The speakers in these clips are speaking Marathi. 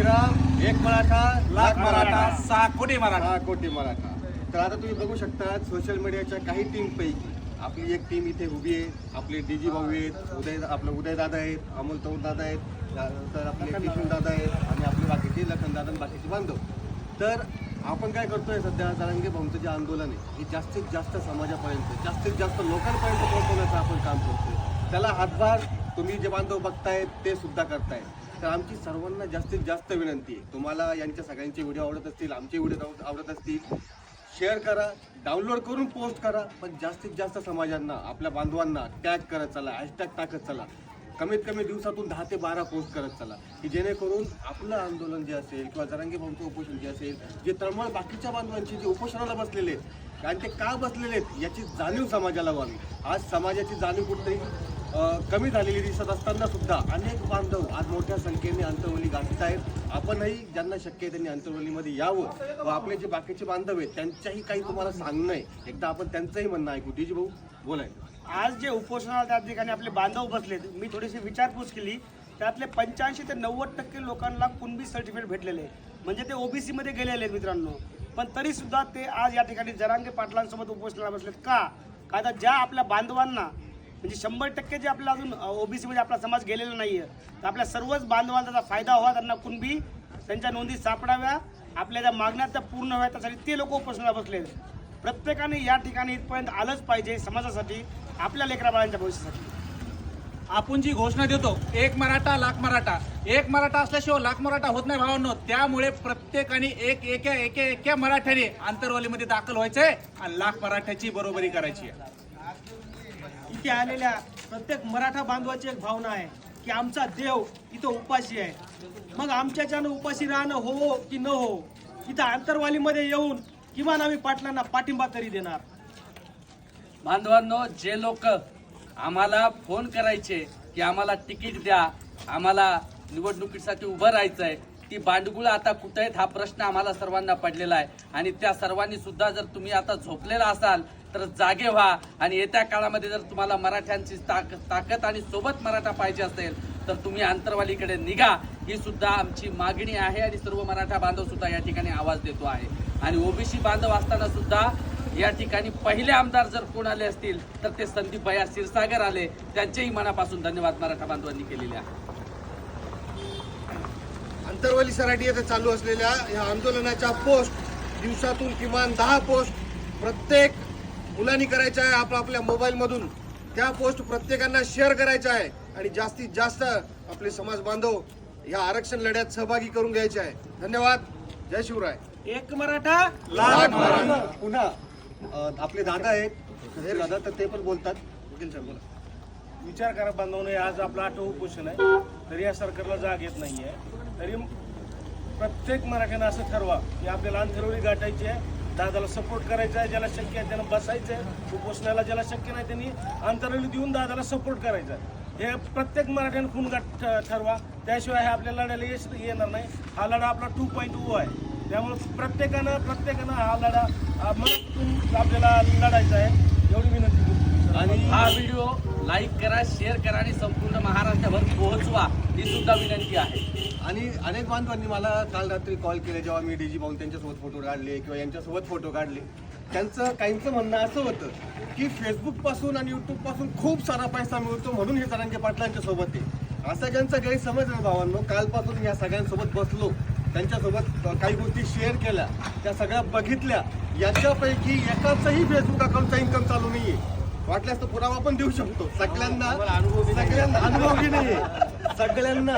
श्रीराम एक मराठा लाख मराठा सहा कोटी मराठा. हा कोटी मराठा. तर आता तुम्ही बघू शकता सोशल मीडियाच्या काही टीम पैकी आपली एक टीम इथे उभी आहे आपले डीजी भाऊ आहेत उदय आपलं उदय दादा आहेत अमोल तौर दादा आहेत त्यानंतर आपले किशोर दादा आहेत आणि आपले बाकीचे लखन दादा आणि बाकीचे बांधव. तर आपण काय करतोय सध्या जारंगे भाऊंचं जे आंदोलन आहे हे जास्तीत जास्त समाजापर्यंत जास्तीत जास्त लोकांपर्यंत पोहोचवण्याचं आपण काम करतोय. त्याला हातभार तुम्ही जे बांधव बघतायत ते सुद्धा करतायत. तर आमची सर्वांना जास्तीत जास्त विनंती आहे. तुम्हाला यांच्या सगळ्यांचे व्हिडिओ आवडत असतील आमचे व्हिडिओ आवडत असतील शेअर करा डाउनलोड करून पोस्ट करा. पण जास्तीत जास्त समाजांना आपल्या बांधवांना टॅग करत चला हॅशटॅग टाकत चला. कमीत कमी दिवसातून दहा ते बारा पोस्ट करत चला. की जेणेकरून आपलं आंदोलन जे असेल किंवा जरांगी भाऊंचं उपोषण जे असेल जे तळमळ बाकीच्या बांधवांची जे उपोषणाला बसलेले आहेत आणि ते का बसलेले आहेत याची जाणीव समाजाला व्हावी. आज समाजाची जाणीव कुठेतरी कमी झालेली दिसत असताना सुद्धा अनेक बांधव आज मोठ्या संख्येने अंतरवली गाठत आहेत. आपणही ज्यांना शक्य आहे त्यांनी अंतरवलीमध्ये यावं व आपले जे बाकीचे बांधव आहेत त्यांच्याही काही तुम्हाला सांगणं आहे. एकदा आपण त्यांचंही म्हणणं ऐकू. डीजी भाऊ बोलाय आज जे उपोषणाला त्या ठिकाणी आपले बांधव बसलेत मी थोडीशी विचारपूस केली. त्यातले पंच्याऐंशी ते नव्वद टक्के लोकांना कुणबी सर्टिफिकेट भेटलेले आहे. म्हणजे ते ओबीसीमध्ये गेलेले आहेत मित्रांनो. पण तरी सुद्धा ते आज या ठिकाणी जरांगे पाटलांसोबत उपोषणाला बसलेत. का? का तर ज्या आपल्या बांधवांना म्हणजे शंभर टक्के जे आपला अजून ओबीसीमध्ये आपला समाज गेलेला नाही आहे तर आपल्या सर्वच बांधवांचा त्याचा फायदा व्हावा त्यांना कुणबी त्यांच्या नोंदी सापडाव्या आपल्या ज्या मागण्या त्या पूर्ण व्हाव्या त्यासाठी ते लोक उपोषणाला बसले प्रत्येकाने या ठिकाणी इथपर्यंत आलंच पाहिजे समाजासाठी आपल्या लेकरा बाळांच्या भविष्यासाठी. आपण जी घोषणा देतो एक मराठा लाख मराठा. एक मराठा असल्याशिवाय लाख मराठा होत नाही भावांनो. त्यामुळे प्रत्येकाने एक एका एका एका मराठ्याने आंतरवालीमध्ये दाखल व्हायचंय आणि लाख मराठ्याची बरोबरी करायची आहे. इथे आलेल्या प्रत्येक मराठा बांधवाची एक भावना आहे की आमचा देव इथं उपाशी आहे. मग आमच्याच्यानं उपाशी राहणं हो की न हो इथं आंतरवालीमध्ये येऊन किमान आम्ही पाटलांना पाठिंबा तरी देणार. बांधवांनो जे लोक आम्हाला फोन करायचे की आम्हाला तिकीट द्या आम्हाला निवडणुकीसाठी उभं राहायचं आहे ती बांडगुळ आता कुठे आहेत हा प्रश्न आम्हाला सर्वांना पडलेला आहे. आणि त्या सर्वांनी सुद्धा जर तुम्ही आता झोपलेला असाल तर जागे व्हा. आणि येत्या काळामध्ये जर तुम्हाला मराठ्यांची ताक ताकद आणि सोबत मराठा पाहिजे असेल तर तुम्ही आंतरवालीकडे निघा. ही सुद्धा आमची मागणी आहे आणि सर्व मराठा बांधव सुद्धा या ठिकाणी आवाज देतो आहे. आणि ओबीसी बांधव असताना सुद्धा या ठिकाणी पहिले आमदार जर कोण आले असतील तर ते संदीप भैया क्षीरसागर आले. त्यांचेही मनापासून धन्यवाद मराठा बांधवांनी केलेले आहे. अंतरवाली सराठी येथे चालू असलेल्या या आंदोलनाच्या पोस्ट दिवसातून किमान दहा पोस्ट प्रत्येक मुलांनी करायच्या आहे आपल्या आपल्या मोबाईलमधून त्या पोस्ट प्रत्येकांना शेअर करायच्या आहे. आणि जास्तीत जास्त आपले समाज बांधव या आरक्षण लढ्यात सहभागी करून घ्यायचे आहे. धन्यवाद. जय शिवराय. एक मराठा लाख मराठा. पुन्हा आपले दादा आहेत. हे दादा तर ते पण बोलतात. बोला. विचार करा बांधवने आज आपला आठवं उपोषण आहे. तरी या सरकारला जाग येत नाहीये. तरी प्रत्येक मराठ्यानं असं ठरवा की आपल्याला अंतरवली गाठायची आहे. दादाला सपोर्ट करायचा आहे ज्याला शक्य आहे त्यानं बसायचं आहे. उपोषणाला ज्याला शक्य नाही त्यांनी अंतरवली देऊन दादाला सपोर्ट करायचा आहे. हे प्रत्येक मराठ्यानं खून गाठ ठ- ठरवा. त्याशिवाय हे आपल्या लढ्याला यश येणार नाही. हा लढा आपला टू पॉईंट ओ आहे. त्यामुळे प्रत्येकानं प्रत्येकानं हा लढा मनातून आपल्याला लढायचा आहे. एवढी विनंती. आणि हा व्हिडिओ लाईक करा शेअर करा आणि संपूर्ण महाराष्ट्रभर पोहोचवा ही सुद्धा विनंती आहे. आणि अनेक बांधवांनी मला काल रात्री कॉल केले जेव्हा मी डीजी भाऊन त्यांच्यासोबत फोटो काढले किंवा यांच्यासोबत फोटो काढले. त्यांचं काहींचं म्हणणं असं होतं की फेसबुकपासून आणि यूट्यूबपासून खूप सारा पैसा मिळतो म्हणून हे सरांचे पाटलांच्या सोबत आहे. असा ज्यांचा गैरसमज आहे भावांनो कालपासून या सगळ्यांसोबत बसलो त्यांच्यासोबत काही गोष्टी शेअर केल्या त्या सगळ्या बघितल्या याच्यापैकी एकाचंही फेसबुक अकाउंटचा इन्कम वाटल्यास तर पुरावा पण देऊ शकतो. सगळ्यांना सगळ्यांना अनुभवी नाही. सगळ्यांना.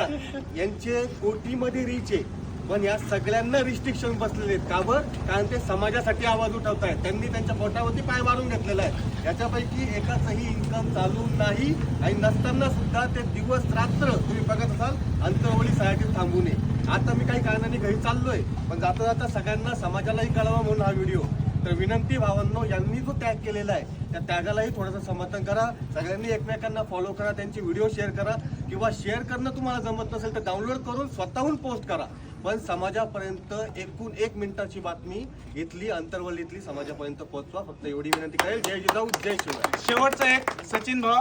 यांचे कोटीमध्ये रीच आहे. पण या सगळ्यांना रिस्ट्रिक्शन बसलेले आहेत. का बरं? कारण ते समाजासाठी आवाज उठवत आहेत त्यांनी त्यांच्या पोटावरती पाय मारून घेतलेला आहे. याच्यापैकी एकाचंही इन्कम चालू नाही. आणि नसताना सुद्धा ते दिवस रात्र तुम्ही बघत असाल अंतरवली सायाटीत थांबू नये आता मी काही कारणाने घरी चाललोय. पण जाता जाता सगळ्यांना समाजालाही कळावा म्हणून हा व्हिडिओ तर विनंती भावांनो यांनी जो त्याग केलेला आहे त्या त्यागालाही थोडंसं समर्थन करा. सगळ्यांनी एकमेकांना फॉलो करा त्यांचे व्हिडिओ शेअर करा. किंवा शेअर करणं तुम्हाला जमत नसेल तर डाउनलोड करून स्वतःहून पोस्ट करा. पण समाजापर्यंत एकूण एक मिनिटाची बातमी इथली अंतर्वलीतली समाजापर्यंत पोहोचवा. फक्त एवढी विनंती करेल. जय जिजाऊ जय शिवराय शेवटचं एक सचिन भाऊ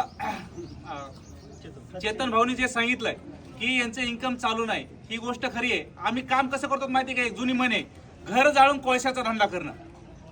चेतन भाऊनी जे सांगितलंय की यांचं इन्कम चालू नाही. ही गोष्ट खरी आहे. आम्ही काम कसं करतो माहिती काय जुनी म्हणे घर जाळून कोळशाचा धंदा करणं.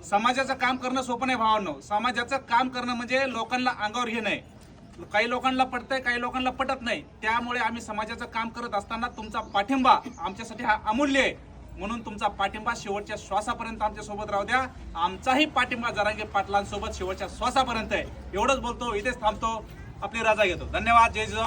समाजाचं काम करणं सोपं नाही भावांनो. समाजाचं काम करणं म्हणजे लोकांना अंगावर घेणं आहे काही लोकांना पटतंय काही लोकांना पटत नाही. त्यामुळे आम्ही समाजाचं काम करत असताना तुमचा पाठिंबा आमच्यासाठी हा अमूल्य आहे. म्हणून तुमचा पाठिंबा शेवटच्या श्वासापर्यंत आमच्यासोबत राहू द्या. आमचाही पाठिंबा जरांगे पाटलांसोबत शेवटच्या श्वासापर्यंत आहे. एवढंच बोलतो इथेच थांबतो. आपली रजा घेतो. धन्यवाद. जय जिजाऊ.